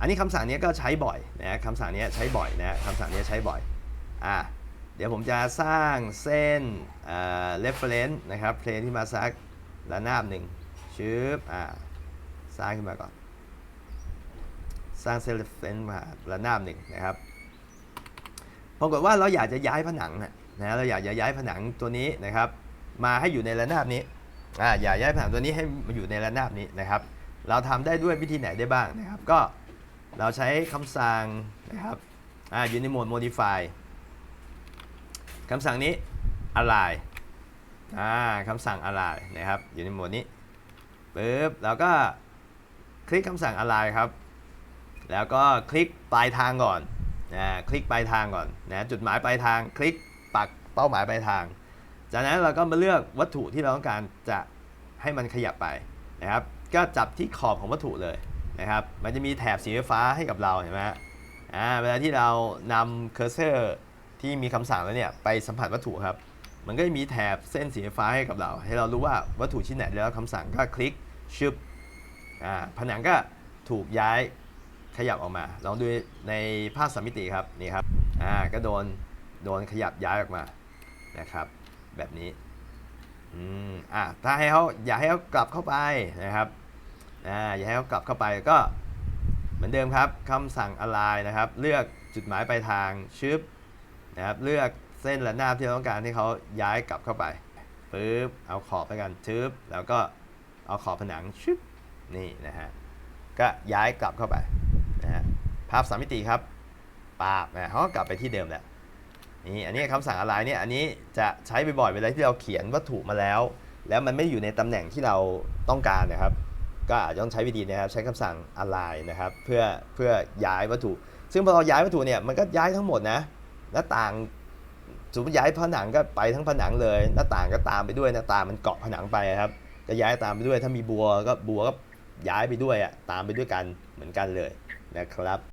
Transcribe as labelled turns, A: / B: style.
A: อันนี้คำสั่งนี้ก็ใช้บ่อยนะคำสั่งนี้ใช้บ่อยนะคำสั่งนี้ใช้บ่อยอะเดี๋ยวผมจะสร้างเส้นเอ่อ reference นะครับเพลงที่มาสักระนาบหนึ่งชืบอ่าสร้างขึ้นมาก่อน สร้างเส้น reference มาระนาบหนึ่งนะครับปรากฏว่าเราอยากจะย้ายผนังนะนะเราอยากจะย้ายผนังตัวนี้นะครับ มาให้อยู่ในระนาบนี้อ่าอยากย้ายผนังตัวนี้ให้มาอยู่ในระนาบนี้นะครับ เราทำได้ด้วยวิธีไหนได้บ้างนะครับ ก็ เราใช้คำสั่งนะครับอ่าอยู่ในโหมด modify คำสั่งนี้ align อ่าคำสั่ง align นะครับอยู่ในโหมดนี้ปึ๊บเราก็คลิกคำสั่ง align ครับ แล้วก็คลิกปลายทางก่อนนะคลิกปลายทางก่อนนะจุดหมายปลายทางคลิกปักเป้าหมายปลายทาง จากนั้นเราก็มาเลือกวัตถุที่เราต้องการจะให้มันขยับไปนะครับ ก็จับที่ขอบของวัตถุเลย นะครับ มันจะมีแถบสีฟ้าให้กับเราเห็นไหมฮะอ่าเวลาที่เรานำเคอร์เซอร์ที่มีคำสั่งแล้วเนี่ยไปสัมผัสวัตถุครับ มันก็จะมีแถบเส้นสีฟ้าให้กับเรา ให้เรารู้ว่าวัตถุชิ้นไหนได้รับคำสั่งก็คลิกชึบอ่าผนังก็ถูกย้ายขยับออกมา ลองดูในภาพสามมิติครับนี่ครับอ่าก็โดนโดนขยับย้ายออกมานะครับ แบบนี้อืมอะถ้าให้เขาอยากให้เขากลับเข้าไปนะครับ อ่าอยาให้เขากลับเข้าไปก็เหมือนเดิมครับคำสั่ง align นะครับ เลือกจุดหมายปลายทางชึบนะครับเลือกเส้นระนาบที่เราต้องการให้เขาย้ายกลับเข้าไปปึ๊บเอาขอบไปกันชึบแล้วก็เอาขอบผนังชึบนี่นะฮะก็ย้ายกลับเข้าไปนะฮะภาพสามมิติครับปาบนะเขาก็กลับไปที่เดิมแหละนี่อันนี้คำสั่งอะไรเนี่ยอันนี้จะใช้บ่อยๆเวลาที่เราเขียนวัตถุมาแล้ว แล้วมันไม่อยู่ในตำแหน่งที่เราต้องการนะครับ ก็อาจจะต้องใช้วิธีนะครับใช้คำสั่ง align นะครับเพื่อเพื่อย้ายวัตถุ ซึ่งพอเราย้ายวัตถุเนี่ยมันก็ย้ายทั้งหมดนะหน้าต่างสมมติย้ายผนังก็ไปทั้งผนังเลย หน้าต่างก็ตามไปด้วยหน้าต่างมันเกาะผนังไปครับก็ย้ายตามไปด้วยถ้ามีบัวก็บัวก็ย้ายไปด้วยอะตามไปด้วยกันเหมือนกันเลยนะครับ